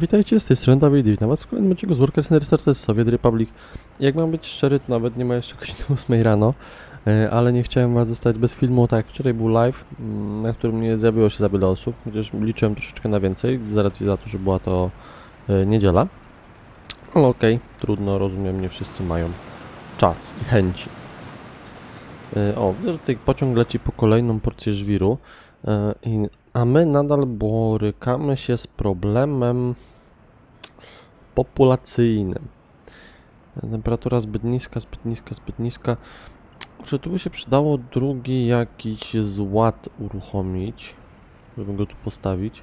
Witajcie, z tej strony Dawid i witam was w kolejnym odcinku z Workers to jest Soviet Republic. Jak mam być szczery, to nawet nie ma jeszcze godziny 8 rano, e, ale nie chciałem was zostać bez filmu, tak, wczoraj był live, mm, na którym nie zjawiło się za wiele osób, chociaż liczyłem troszeczkę na więcej, z racji za to, że była to e, niedziela. Ale okej, trudno, rozumiem, nie wszyscy mają czas i chęci. E, O, widzę, że tutaj pociąg leci po kolejną porcję żwiru, i a my nadal borykamy się z problemem populacyjnym. Temperatura zbyt niska, zbyt niska, zbyt niska. Czy tu by się przydało drugi jakiś zład uruchomić, żeby go tu postawić?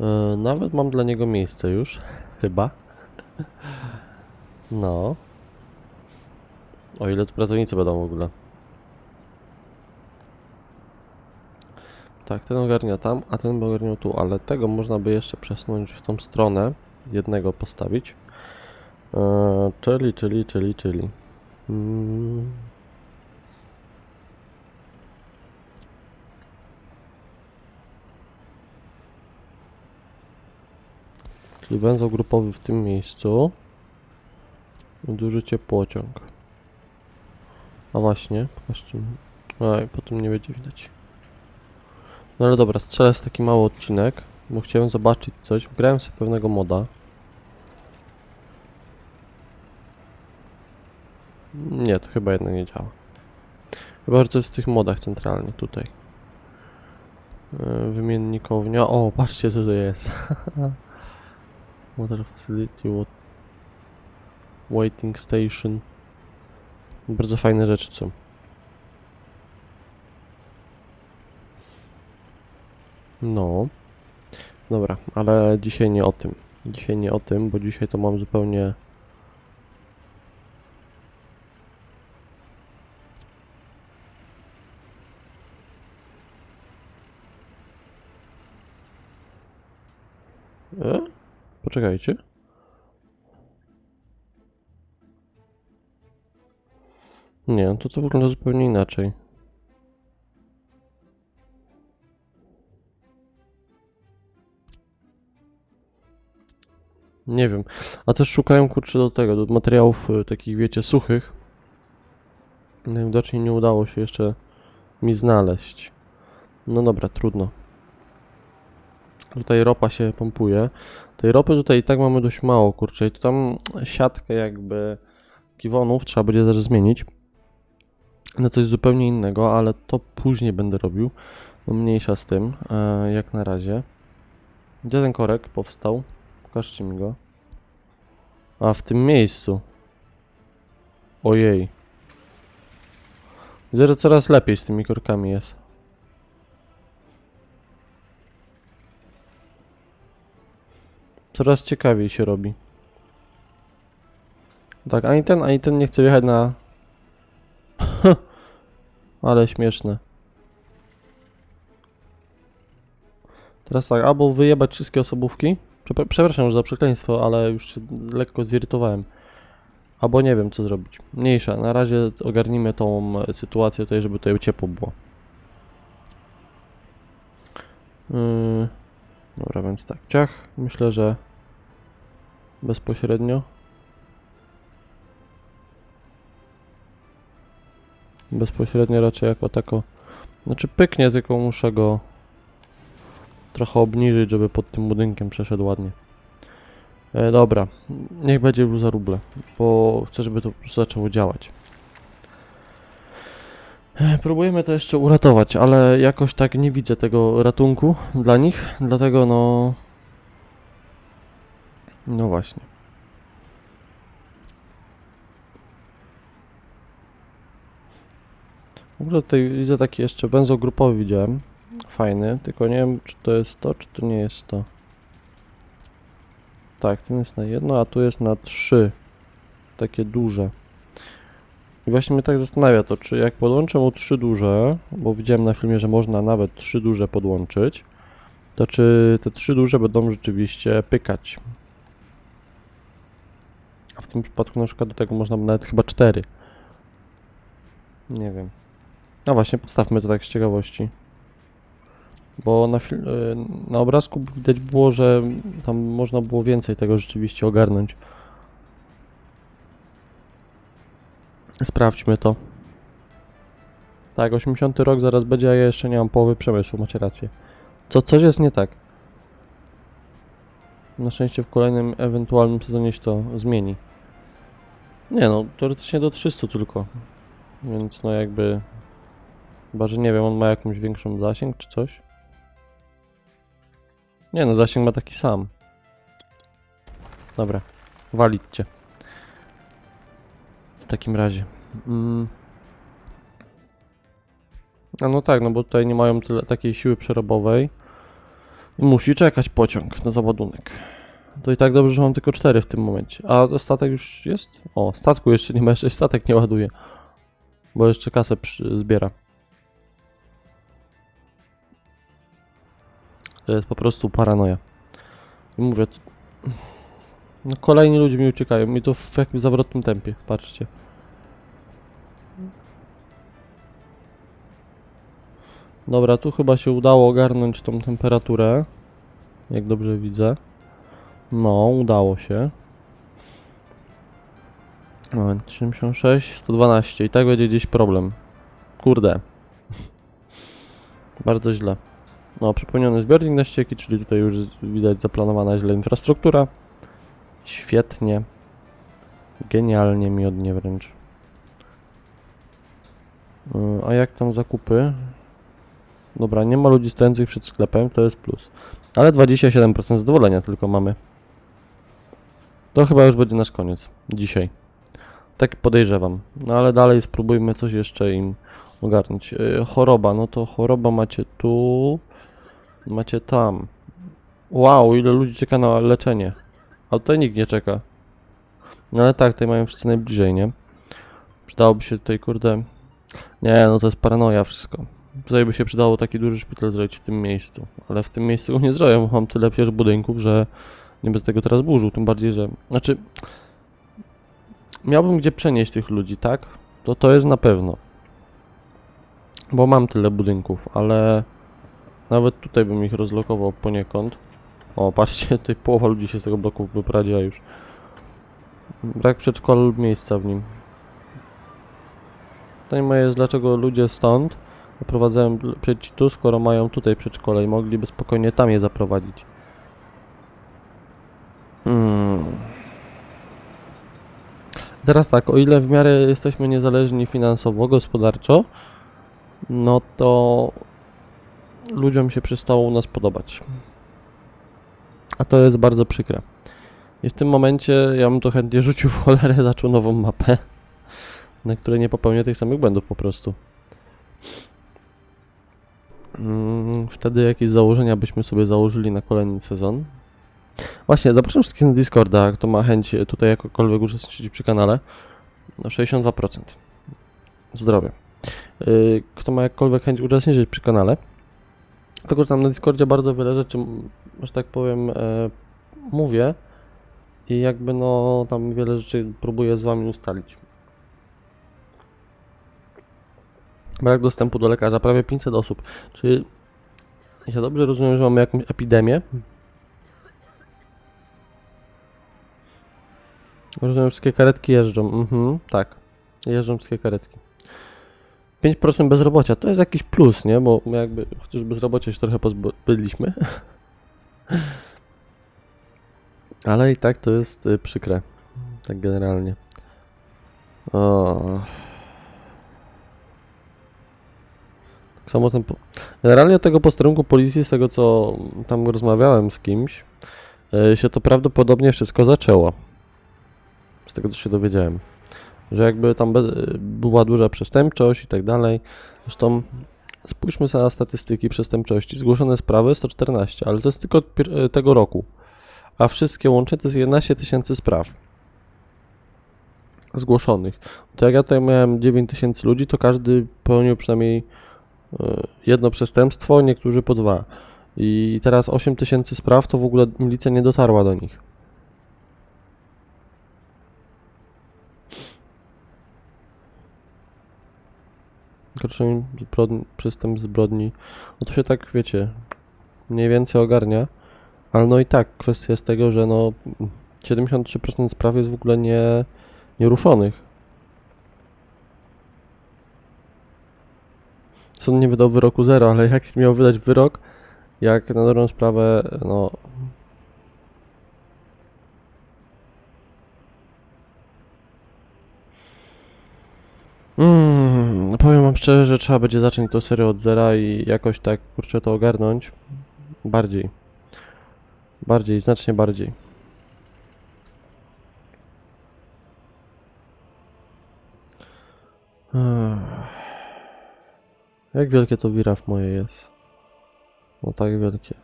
E, Nawet mam dla niego miejsce już, chyba. No. O ile tu pracownicy będą w ogóle. Tak, ten ogarnia tam, a ten ogarniał tu, ale tego można by jeszcze przesunąć w tą stronę, jednego postawić. Eee, czyli, czyli, czyli, czyli. Mm. Czyli węzeł grupowy w tym miejscu. I duży ciepłociąg. A właśnie, mi. Oj, potem nie będzie widać. No ale dobra, strzelę z taki mały odcinek, bo chciałem zobaczyć coś. Grałem sobie pewnego moda. Nie, to chyba jednak nie działa. Chyba, że to jest w tych modach centralnie, tutaj. E, Wymiennikownia. O, patrzcie co to jest. Water Facility, wa- Waiting Station. Bardzo fajne rzeczy są. No. Dobra, ale dzisiaj nie o tym. Dzisiaj nie o tym, bo dzisiaj to mam zupełnie. E? Poczekajcie. Nie, to to wygląda zupełnie inaczej. Nie wiem. A też szukałem kurczę do tego, do materiałów y, takich wiecie, suchych. Najwidoczniej nie udało się jeszcze mi znaleźć. No dobra, trudno. Tutaj ropa się pompuje. Tej ropy tutaj i tak mamy dość mało, kurczę. I to tam siatkę jakby kiwonów trzeba będzie też zmienić na coś zupełnie innego, ale to później będę robił. Mniejsza z tym, e, jak na razie. Gdzie ten korek powstał? Pokażcie mi go. A, w tym miejscu. Ojej. Widzę, że coraz lepiej z tymi korkami jest. Coraz ciekawiej się robi. Tak, ani ten, ani ten nie chce wjechać na... Ale śmieszne. Teraz tak, albo wyjebać wszystkie osobówki. Przepra- Przepraszam już za przekleństwo, ale już się lekko zirytowałem. Albo nie wiem co zrobić. Mniejsza, na razie ogarnijmy tą e, sytuację tutaj, żeby tutaj ciepło było. Yy, dobra, więc tak, ciach. Myślę, że bezpośrednio. Bezpośrednio raczej jako tako. Znaczy pyknie, tylko muszę go trochę obniżyć, żeby pod tym budynkiem przeszedł ładnie. E, dobra, niech będzie już za ruble, bo chcę, żeby to zaczęło działać. E, próbujemy to jeszcze uratować, ale jakoś tak nie widzę tego ratunku dla nich, dlatego no... No właśnie. W ogóle tutaj widzę taki jeszcze węzeł grupowy widziałem. Fajny, tylko nie wiem czy to jest to, czy to nie jest to. Tak, ten jest na jedno, a tu jest na trzy. Takie duże. I właśnie mnie tak zastanawia to, czy jak podłączę mu trzy duże, bo widziałem na filmie, że można nawet trzy duże podłączyć, to czy te trzy duże będą rzeczywiście pykać. A w tym przypadku na przykład do tego można nawet chyba cztery. Nie wiem. No właśnie, postawmy to tak z ciekawości. Bo na, y, na obrazku widać było, że tam można było więcej tego rzeczywiście ogarnąć. Sprawdźmy to. Tak, 80 rok zaraz będzie, a ja jeszcze nie mam połowy przemysłu, macie rację. Co, coś jest nie tak. Na szczęście w kolejnym ewentualnym sezonie się to zmieni. Nie no, teoretycznie do 300 tylko. Więc no jakby... Chyba, że nie wiem, on ma jakąś większą zasięg czy coś? Nie no, zasięg ma taki sam. Dobra, walić cię. W takim razie. Mm. A no tak, no bo tutaj nie mają tyle takiej siły przerobowej. Musi czekać pociąg na załadunek. To i tak dobrze, że mam tylko 4 w tym momencie. A statek już jest? O, statku jeszcze nie ma, jeszcze statek nie ładuje. Bo jeszcze kasę zbiera. To jest po prostu paranoja. I mówię, no kolejni ludzie mi uciekają, mi to w jakimś zawrotnym tempie, patrzcie. Dobra, tu chyba się udało ogarnąć tą temperaturę, jak dobrze widzę. No, udało się. Moment, 76, 112 i tak będzie gdzieś problem. Kurde. Bardzo źle. No, przepełniony zbiornik na ścieki, czyli tutaj już widać zaplanowana źle infrastruktura. Świetnie. Genialnie, miodnie wręcz. Yy, A jak tam zakupy? Dobra, nie ma ludzi stojących przed sklepem, to jest plus. Ale 27% zadowolenia tylko mamy. To chyba już będzie nasz koniec. Dzisiaj. Tak podejrzewam. No ale dalej spróbujmy coś jeszcze im ogarnąć. Yy, choroba, no to choroba macie tu. Macie tam. Wow, ile ludzi czeka na leczenie. A tutaj nikt nie czeka. No ale tak, tutaj mają wszyscy najbliżej, nie? Przydałoby się tutaj, kurde... Nie, no to jest paranoja wszystko. Tutaj by się przydało taki duży szpital zrobić w tym miejscu. Ale w tym miejscu go nie zrobię, mam tyle przecież budynków, że nie będę tego teraz burzył. Tym bardziej, że... Znaczy... Miałbym gdzie przenieść tych ludzi, tak? To to jest na pewno. Bo mam tyle budynków, ale... Nawet tutaj bym ich rozlokował poniekąd. O, patrzcie, tutaj połowa ludzi się z tego bloku wyprowadziła już. Brak przedszkola lub miejsca w nim. Pytanie moje jest, dlaczego ludzie stąd wyprowadzają dzieci tu, skoro mają tutaj przedszkole i mogliby spokojnie tam je zaprowadzić. Hmm. Teraz tak, o ile w miarę jesteśmy niezależni finansowo, gospodarczo, no to ludziom się przestało u nas podobać. A to jest bardzo przykre. I w tym momencie ja bym to chętnie rzucił w cholerę, zaczął nową mapę, na której nie popełnię tych samych błędów po prostu. Mm, Wtedy jakieś założenia byśmy sobie założyli na kolejny sezon. Właśnie, zapraszam wszystkich na Discorda, kto ma chęć tutaj jakokolwiek uczestniczyć przy kanale. No 62%. Zdrowie. Yy, Kto ma jakkolwiek chęć uczestniczyć przy kanale, tylko, że tam na Discordzie bardzo wiele rzeczy, że tak powiem, e, mówię i jakby no tam wiele rzeczy próbuję z wami ustalić. Brak dostępu do lekarza, prawie 500 osób. Czy ja dobrze rozumiem, że mamy jakąś epidemię? Rozumiem, wszystkie karetki jeżdżą. Mhm, tak. Jeżdżą wszystkie karetki. 5% bezrobocia to jest jakiś plus, nie? Bo my jakby chociaż bezrobocia się trochę pozbyliśmy. Ale i tak to jest y, przykre. Tak generalnie. O. Tak samo ten. Po... Generalnie od tego posterunku policji, z tego co tam rozmawiałem z kimś, y, się to prawdopodobnie wszystko zaczęło. Z tego co się dowiedziałem że jakby tam była duża przestępczość i tak dalej. Zresztą spójrzmy na statystyki przestępczości. Zgłoszone sprawy 114, ale to jest tylko e, tego roku. A wszystkie łącznie to jest 11 tysięcy spraw zgłoszonych. To jak ja tutaj miałem 9 tysięcy ludzi, to każdy pełnił przynajmniej e, jedno przestępstwo, niektórzy po dwa. I teraz 8 tysięcy spraw, to w ogóle milicja nie dotarła do nich. Zbrodni, przestępstw zbrodni, no to się tak, wiecie, mniej więcej ogarnia, ale no i tak, kwestia jest tego, że no 73% spraw jest w ogóle nie, nieruszonych. Sąd nie wydał wyroku zero, ale jak miał wydać wyrok, jak na dobrą sprawę, no... Mm, powiem wam szczerze, że trzeba będzie zacząć tą serię od zera i jakoś tak, kurczę, to ogarnąć. Bardziej. Bardziej, znacznie bardziej. Jak wielkie to wiraf moje jest? No tak wielkie.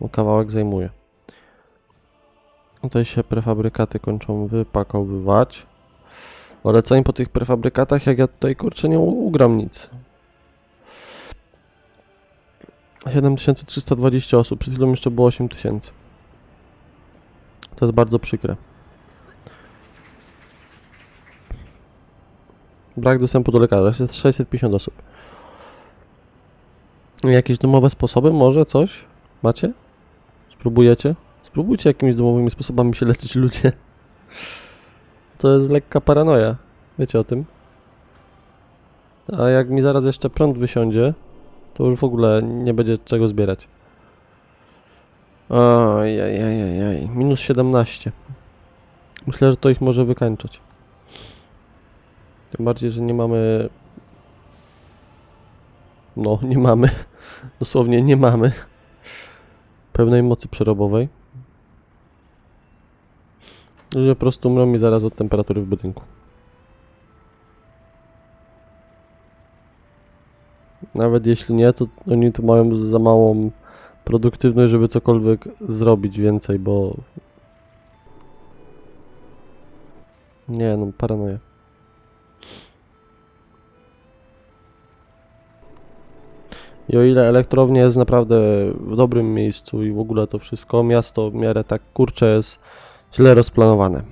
No kawałek zajmuje. Tutaj się prefabrykaty kończą wypakowywać. Ale po tych prefabrykatach, jak ja tutaj kurczę nie ugram nic. 7320 osób, przed chwilą jeszcze było 8000. To jest bardzo przykre. Brak dostępu do lekarza, jest 650 osób. Jakieś domowe sposoby, może coś? Macie? Spróbujecie? Spróbujcie jakimiś domowymi sposobami się leczyć ludzie. To jest lekka paranoja. Wiecie o tym? A jak mi zaraz jeszcze prąd wysiądzie, to już w ogóle nie będzie czego zbierać. Ojej, minus 17. Myślę, że to ich może wykańczać. Tym bardziej, że nie mamy... No, nie mamy. Dosłownie nie mamy pełnej mocy przerobowej. Ludzie po prostu umrą mi zaraz od temperatury w budynku. Nawet jeśli nie, to oni tu mają za małą produktywność, żeby cokolwiek zrobić więcej, bo... Nie no, paranoja. I o ile elektrownia jest naprawdę w dobrym miejscu i w ogóle to wszystko, miasto w miarę tak kurcze jest źle rozplanowane.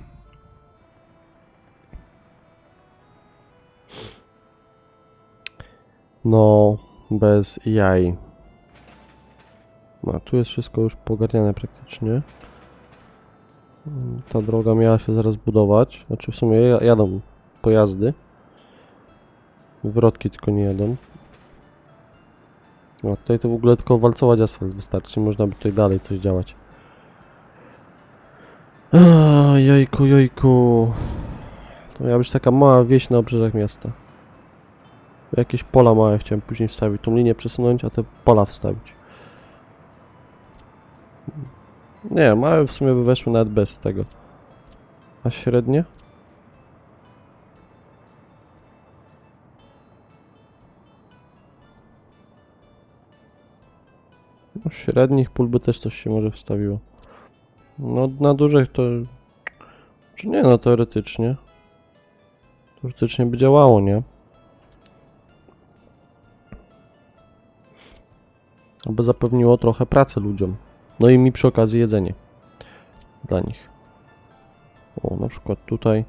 No, bez jaj. A tu jest wszystko już pogarniane praktycznie. Ta droga miała się zaraz budować. Znaczy w sumie ja- jadą pojazdy. Wrotki tylko nie jadą. No tutaj to w ogóle tylko walcować asfalt wystarczy. Można by tutaj dalej coś działać. A, jejku, jejku. To miała być taka mała wieś na obrzeżach miasta. Jakieś pola małe chciałem później wstawić. Tą linię przesunąć, a te pola wstawić. Nie, małe w sumie by weszły nawet bez tego. A średnie? No, średnich pól by też coś się może wstawiło. No na dużych to... Czy nie no, teoretycznie. Teoretycznie by działało, nie? Aby zapewniło trochę pracy ludziom. No i mi przy okazji jedzenie. Dla nich. O, na przykład tutaj.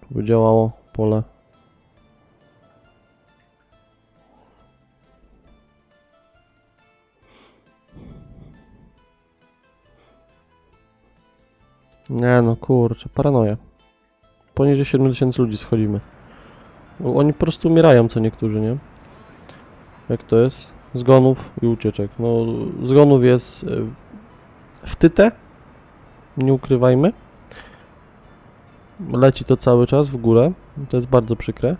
Tu by działało pole. Nie no, kurczę, paranoja. Poniżej 7000 ludzi schodzimy. Bo Oni po prostu umierają, co niektórzy, nie? Jak to jest? Zgonów i ucieczek. No, zgonów jest y, w tytę. Nie ukrywajmy. Leci to cały czas w górę. To jest bardzo przykre.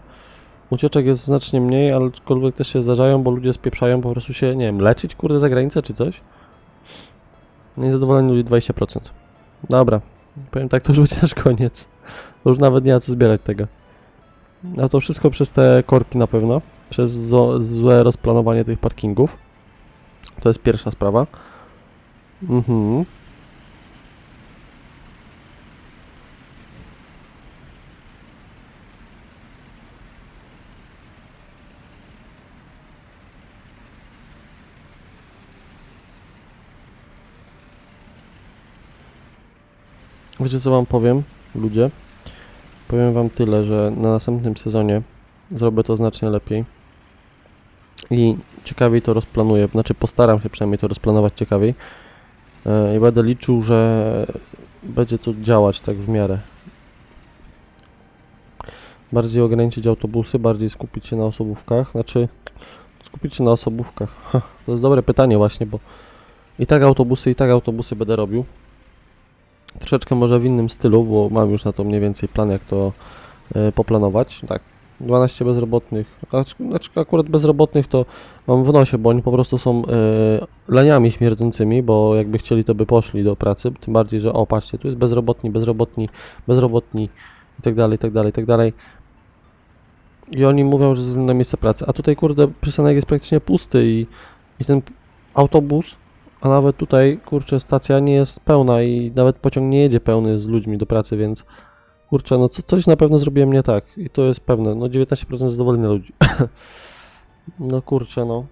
Ucieczek jest znacznie mniej, aczkolwiek też się zdarzają, bo ludzie spieprzają po prostu się, nie wiem, leczyć, kurde, za granicę czy coś. Niezadowoleni ludzi 20%. Dobra. Powiem tak, to już będzie nasz koniec. To już nawet nie ma co zbierać tego. A to wszystko przez te korki na pewno. Przez złe rozplanowanie tych parkingów. To jest pierwsza sprawa. Mhm. Wiecie co wam powiem? ludzie. Powiem wam tyle, że na następnym sezonie zrobię to znacznie lepiej. I ciekawiej to rozplanuję, znaczy postaram się przynajmniej to rozplanować ciekawiej. E, I będę liczył, że będzie to działać tak w miarę. Bardziej ograniczyć autobusy, bardziej skupić się na osobówkach. Znaczy, skupić się na osobówkach. To jest dobre pytanie właśnie, bo i tak autobusy, i tak autobusy będę robił. Troszeczkę może w innym stylu, bo mam już na to mniej więcej plan, jak to e, poplanować. Tak, 12 bezrobotnych. Acz- Znaczy akurat bezrobotnych to mam w nosie, bo oni po prostu są e, leniami śmierdzącymi, bo jakby chcieli, to by poszli do pracy. Tym bardziej, że o, patrzcie, tu jest bezrobotni, bezrobotni, bezrobotni i tak dalej, i tak dalej, i tak dalej. I oni mówią, że ze względu na miejsce pracy. A tutaj, kurde, przystanek jest praktycznie pusty i, i ten autobus, a nawet tutaj, kurczę, stacja nie jest pełna i nawet pociąg nie jedzie pełny z ludźmi do pracy, więc kurczę, no co, coś na pewno zrobiłem nie tak i to jest pewne. No 19% zadowolenia ludzi. no kurczę, no.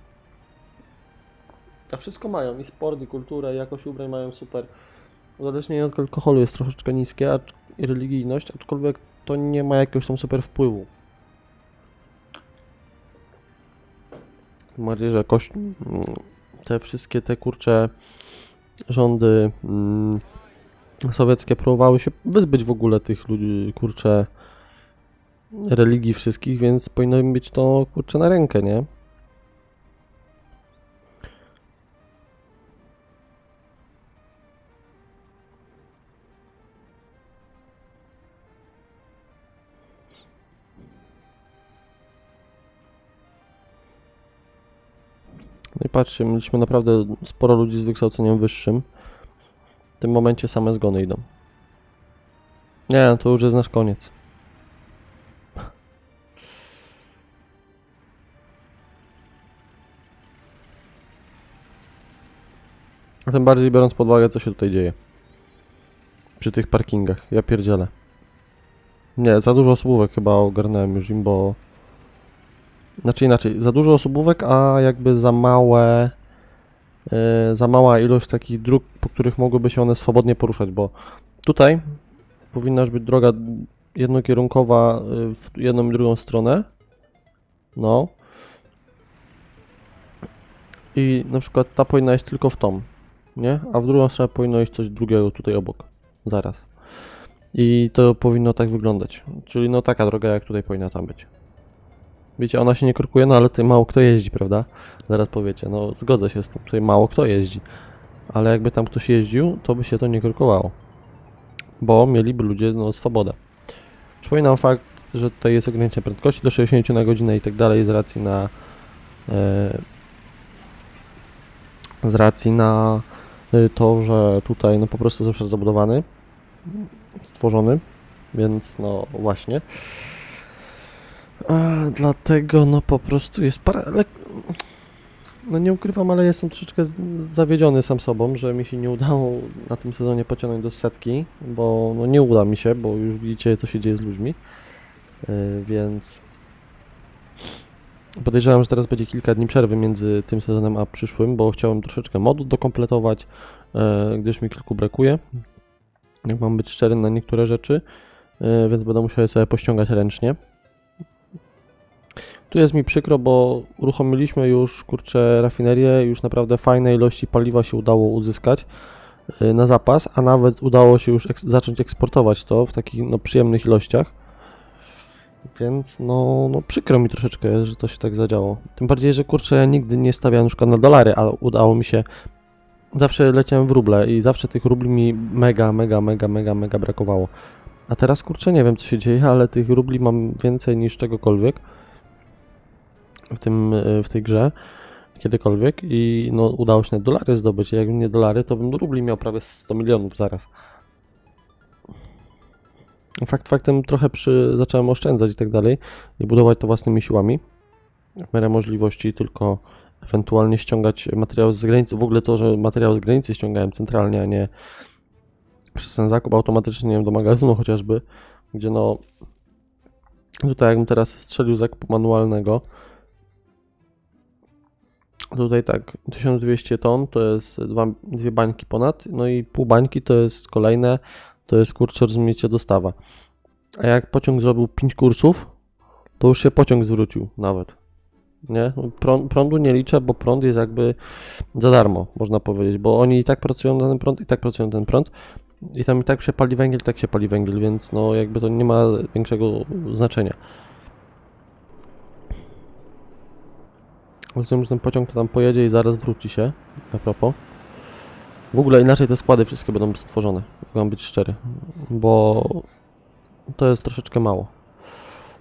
A wszystko mają, i sport, i kulturę, i jakość ubrań mają super. Uzależnienie od alkoholu jest troszeczkę niskie, acz i religijność, aczkolwiek to nie ma jakiegoś tam super wpływu. Tym bardziej, że kość... mm, te wszystkie te kurcze rządy mm, sowieckie próbowały się wyzbyć w ogóle tych ludzi, kurcze religii wszystkich, więc powinno im być to kurcze na rękę, nie? Patrzcie, mieliśmy naprawdę sporo ludzi z wykształceniem wyższym. W tym momencie same zgony idą. Nie, no to już jest nasz koniec. A tym bardziej biorąc pod uwagę, co się tutaj dzieje. Przy tych parkingach. Ja pierdzielę. Nie, za dużo osobówek chyba ogarnąłem już im, bo... Znaczy inaczej, za dużo osobówek, a jakby za małe... Yy, za mała ilość takich dróg, po których mogłyby się one swobodnie poruszać, bo tutaj powinna już być droga jednokierunkowa yy, w jedną i drugą stronę. No. I na przykład ta powinna iść tylko w tą, nie? A w drugą stronę powinno iść coś drugiego tutaj obok. Zaraz. I to powinno tak wyglądać. Czyli no taka droga jak tutaj powinna tam być. Wiecie, ona się nie korkuje, no ale tutaj mało kto jeździ, prawda? Zaraz powiecie, no zgodzę się z tym, tutaj mało kto jeździ. Ale jakby tam ktoś jeździł, to by się to nie korkowało. Bo mieliby ludzie, no, swobodę. Przypominam fakt, że tutaj jest ograniczenie prędkości do 60 na godzinę i tak dalej z racji na... E, z racji na y, to, że tutaj no po prostu jest obszar zabudowany, stworzony, więc no właśnie. A, dlatego no po prostu jest parę... No nie ukrywam, ale jestem troszeczkę zawiedziony sam sobą, że mi się nie udało na tym sezonie pociągnąć do setki, bo no nie uda mi się, bo już widzicie co się dzieje z ludźmi, yy, więc podejrzewam, że teraz będzie kilka dni przerwy między tym sezonem a przyszłym, bo chciałem troszeczkę modów dokompletować, yy, gdyż mi kilku brakuje, jak mam być szczery na niektóre rzeczy, yy, więc będę musiał je sobie pościągać ręcznie. Tu jest mi przykro, bo uruchomiliśmy już, kurczę, rafinerię, już naprawdę fajne ilości paliwa się udało uzyskać y, na zapas, a nawet udało się już eks- zacząć eksportować to w takich no, przyjemnych ilościach. Więc no, no przykro mi troszeczkę że to się tak zadziało. Tym bardziej, że kurczę, ja nigdy nie stawiałem na przykład na dolary, a udało mi się. Zawsze leciałem w ruble i zawsze tych rubli mi mega, mega, mega, mega, mega brakowało. A teraz kurczę, nie wiem co się dzieje, ale tych rubli mam więcej niż czegokolwiek w, tym, e, w tej grze kiedykolwiek i no, udało się na dolary zdobyć. Jakbym nie dolary, to bym rubli miał prawie 100 milionów zaraz. Fakt faktem trochę przy, zacząłem oszczędzać i tak dalej i budować to własnymi siłami w miarę możliwości, tylko ewentualnie ściągać materiał z granicy. W ogóle to, że materiał z granicy ściągałem centralnie, a nie przez ten zakup automatyczny, nie wiem, do magazynu chociażby, gdzie no tutaj jakbym teraz strzelił zakupu manualnego, Tutaj tak, 1200 ton to jest dwa, dwie bańki ponad, no i pół bańki to jest kolejne to jest kurczę, rozumiecie, dostawa. A jak pociąg zrobił 5 kursów, to już się pociąg zwrócił nawet. Nie? Prąd, prądu nie liczę, bo prąd jest jakby za darmo, można powiedzieć, bo oni i tak pracują na ten prąd, i tak pracują na ten prąd. I tam i tak się pali węgiel, i tak się pali węgiel, więc no jakby to nie ma większego znaczenia. Rozumiem, że ten pociąg to tam pojedzie i zaraz wróci się, a propos. W ogóle inaczej te składy wszystkie będą stworzone, mam być szczery, bo to jest troszeczkę mało.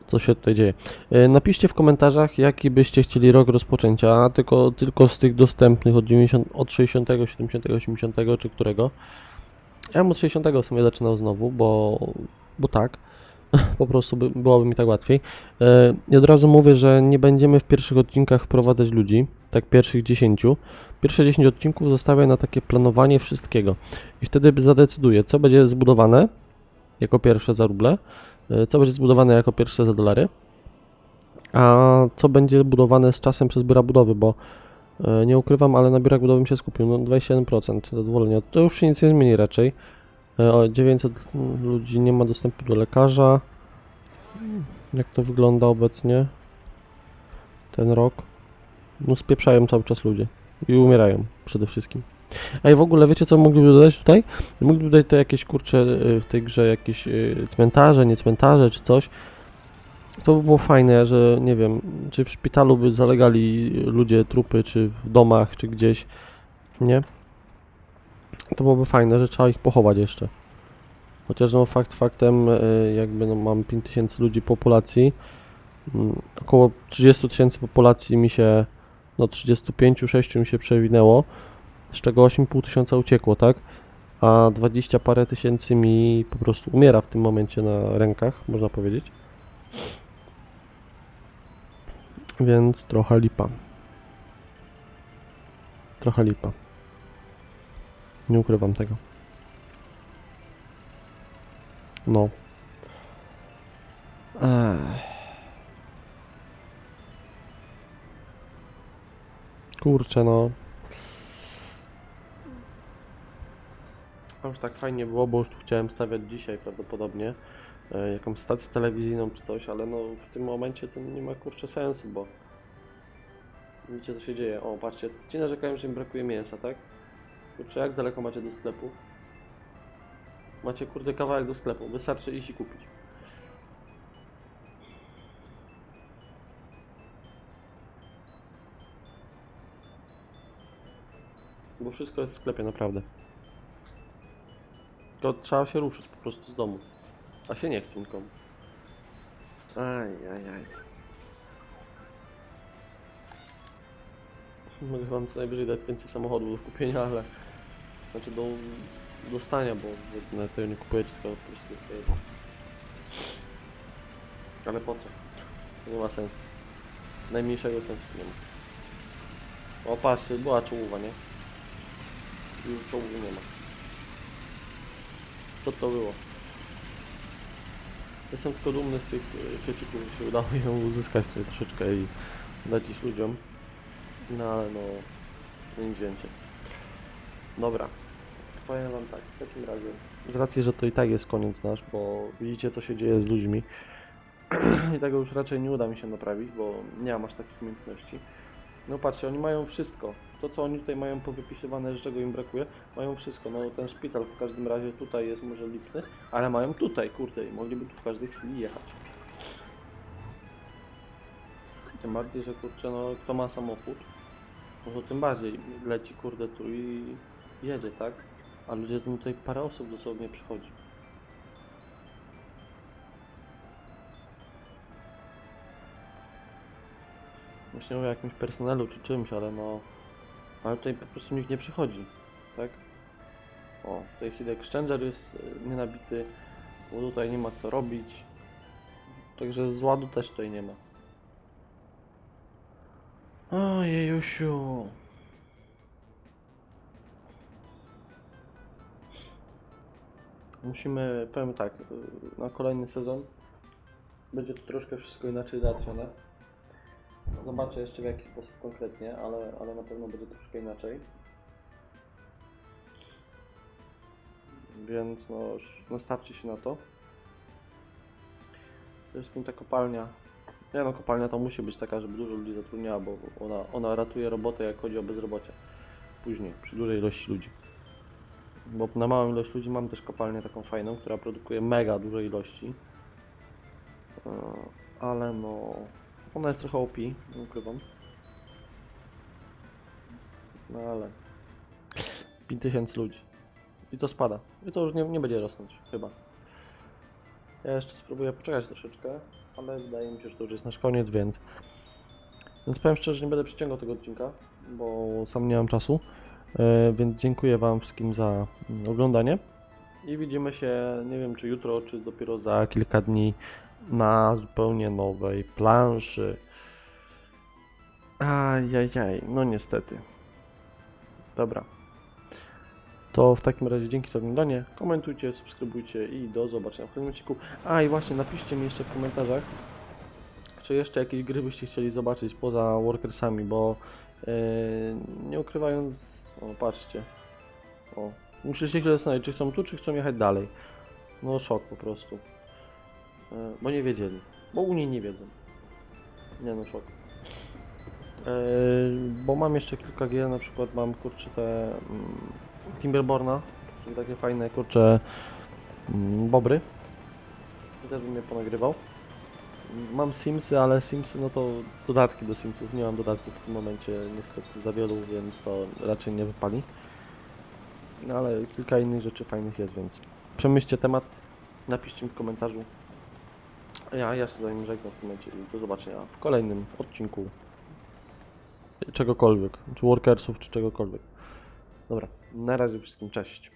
Co się tutaj dzieje? E, Napiszcie w komentarzach, jaki byście chcieli rok rozpoczęcia, tylko, tylko z tych dostępnych od, 90, od 60, 70, 80 czy którego. Ja bym od 60 w sumie zaczynał znowu, bo, bo tak. Po prostu by, byłoby mi tak łatwiej. E, I od razu mówię, że nie będziemy w pierwszych odcinkach wprowadzać ludzi, tak pierwszych 10. Pierwsze 10 odcinków zostawię na takie planowanie wszystkiego. I wtedy zadecyduję, co będzie zbudowane jako pierwsze za ruble, e, co będzie zbudowane jako pierwsze za dolary, a co będzie budowane z czasem przez biura budowy, bo e, nie ukrywam, ale na biurach budowym się skupił, no 27% zadowolenia. To już się nic nie zmieni raczej. E, O 900 ludzi nie ma dostępu do lekarza. Jak to wygląda obecnie? Ten rok. No spieprzają cały czas ludzie. I umierają przede wszystkim. A i w ogóle wiecie co mogliby dodać tutaj? Mogliby dodać to jakieś kurcze y, w tej grze jakieś y, cmentarze, nie cmentarze czy coś. To by było fajne, że nie wiem, czy w szpitalu by zalegali ludzie trupy, czy w domach, czy gdzieś. Nie? To byłoby fajne, że trzeba ich pochować jeszcze. Chociaż no fakt faktem, y, jakby no mam 5000 ludzi populacji, mm, około 30 tysięcy populacji mi się, no 35-6 mi się przewinęło, z czego 8,5 tysiąca uciekło, tak? A 20 parę tysięcy mi po prostu umiera w tym momencie na rękach, można powiedzieć. Więc trochę lipa. Trochę lipa. Nie ukrywam tego. No. Ech. Kurczę, no. A już tak fajnie było, bo już tu chciałem stawiać dzisiaj prawdopodobnie e, jakąś stację telewizyjną czy coś, ale no w tym momencie to nie ma kurczę sensu, bo widzicie co się dzieje. O, patrzcie, ci narzekają, że im brakuje mięsa, tak? Kurczę, jak daleko macie do sklepu? Macie kurde kawałek do sklepu, wystarczy iść i kupić. Bo wszystko jest w sklepie, naprawdę. Tylko trzeba się ruszyć po prostu z domu. A się nie chce nikomu. Aj, aj, aj. Mogę wam co najwyżej dać więcej samochodów do kupienia, ale... Znaczy do dostania, bo na tego nie kupujecie, tylko po prostu dostajecie. Ale po co? To nie ma sensu. Najmniejszego sensu nie ma. O patrzcie, była czołówa, nie? Już czołówy nie ma. Co to było? Jestem tylko dumny z tych e, rzeczy, które się udało ją uzyskać tutaj troszeczkę i dać ich ludziom. No ale no, nic więcej. Dobra, powiem wam tak, w takim razie. Z racji, że to i tak jest koniec nasz, bo widzicie co się dzieje z ludźmi. I tego już raczej nie uda mi się naprawić, bo nie mam aż takich umiejętności. No patrzcie, oni mają wszystko. To co oni tutaj mają powypisywane, że czego im brakuje, mają wszystko. No ten szpital w każdym razie tutaj jest może lipny, ale mają tutaj, kurde, i mogliby tu w każdej chwili jechać. Tym bardziej, że kurczę, no kto ma samochód, no to tym bardziej leci kurde tu i jedzie, tak? A ludzie no tutaj parę osób dosłownie przychodzi. Właśnie mówię o jakimś personelu czy czymś, ale no... Ale tutaj po prostu nikt nie przychodzi, tak? O, tutaj Heat Exchanger jest y, nienabity, bo tutaj nie ma co robić. Także z ładu też tutaj nie ma. Ojejusiu. Musimy, powiem tak, y, na kolejny sezon będzie to troszkę wszystko inaczej załatwione. Zobaczę jeszcze w jaki sposób konkretnie, ale, ale na pewno będzie troszkę inaczej. Więc no nastawcie się na to. Przede wszystkim ta kopalnia. Nie no, kopalnia to musi być taka, żeby dużo ludzi zatrudniała, bo ona, ona ratuje robotę jak chodzi o bezrobocie. Później, przy dużej ilości ludzi. Bo na małą ilość ludzi mam też kopalnię taką fajną, która produkuje mega duże ilości. E, Ale no, ona jest trochę OP, nie ukrywam. No ale 5000 ludzi. I to spada. I to już nie, nie będzie rosnąć, chyba. Ja jeszcze spróbuję poczekać troszeczkę, ale wydaje mi się, że to już jest nasz koniec, więc... Więc powiem szczerze, że nie będę przyciągał tego odcinka, bo sam nie mam czasu. E, więc dziękuję Wam wszystkim za mm, oglądanie. I widzimy się, nie wiem czy jutro, czy dopiero za kilka dni na zupełnie nowej planszy. Ajajaj, no niestety. Dobra. To w takim razie dzięki za oglądanie. Komentujcie, subskrybujcie i do zobaczenia w kolejnym odcinku. A i właśnie napiszcie mi jeszcze w komentarzach, czy jeszcze jakieś gry byście chcieli zobaczyć poza Workersami, bo nie ukrywając, o patrzcie, o, muszę się chwilę zastanowić, czy chcą tu, czy chcą jechać dalej. No szok po prostu. Yy, bo nie wiedzieli, bo Unii nie wiedzą. Nie no szok. Yy, bo mam jeszcze kilka gier, na przykład mam kurczę te mm, Timberborna, czyli takie fajne kurcze mm, bobry. I też bym je ponagrywał. Mam Simsy, ale Simsy no to dodatki do Simsów. Nie mam dodatków w tym momencie niestety za wielu, więc to raczej nie wypali. No ale kilka innych rzeczy fajnych jest, więc przemyślcie temat, napiszcie mi w komentarzu. Ja, ja się z wami żegnam w tym momencie i do zobaczenia w kolejnym odcinku czegokolwiek, czy workersów, czy czegokolwiek. Dobra, na razie wszystkim cześć.